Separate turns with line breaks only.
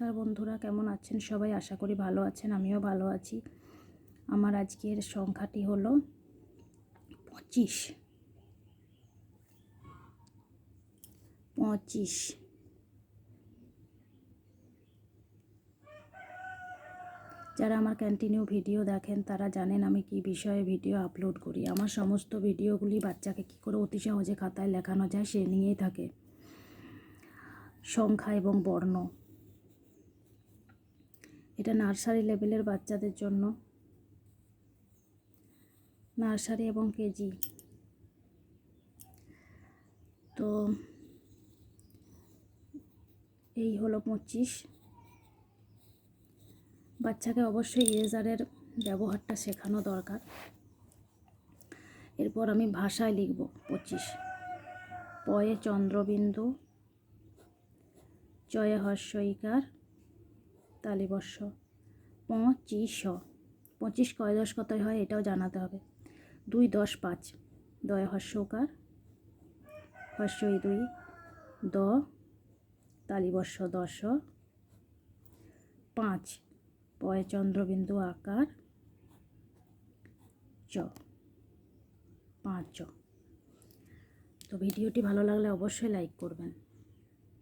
নমস্কার বন্ধুরা, কেমন আছেন সবাই? আশা করি ভালো আছেন, আমিও ভালো আছি। আমার আজকের সংখ্যাটি হলো পঁচিশ। পঁচিশ। যারা আমার কন্টিনিউ ভিডিও দেখেন, তারা জানেন আমি কি বিষয়ে ভিডিও আপলোড করি। আমার সমস্ত ভিডিওগুলি বাচ্চাকে কী করে অতি সহজে খাতায় লেখানো যায়, সে নিয়েই থাকে সংখ্যা এবং বর্ণ। এটা নার্সারি লেভেলের বাচ্চাদের জন্য। নার্সারি এবং কেজি। তো এই হলো পঁচিশ। বাচ্চাকে অবশ্যই ইরেজারের ব্যবহারটা শেখানো দরকার। এরপর আমি ভাষায় লিখব পঁচিশ। পয়ে চন্দ্রবিন্দু জয়ে হর্ষইকার তালিবর্ষ পঁচিশ। পঁচিশ কয় দশ কতই হয় এটাও জানাতে হবে। দুই দশ পাঁচ। দয় হর্ষকার হর্ষই দুই। দ। তালিবর্ষ দশ। পাঁচ। পয় চন্দ্রবিন্দু আকার। চ। পাঁচ। চ তো ভিডিওটি ভালো লাগলে অবশ্যই লাইক করবেন।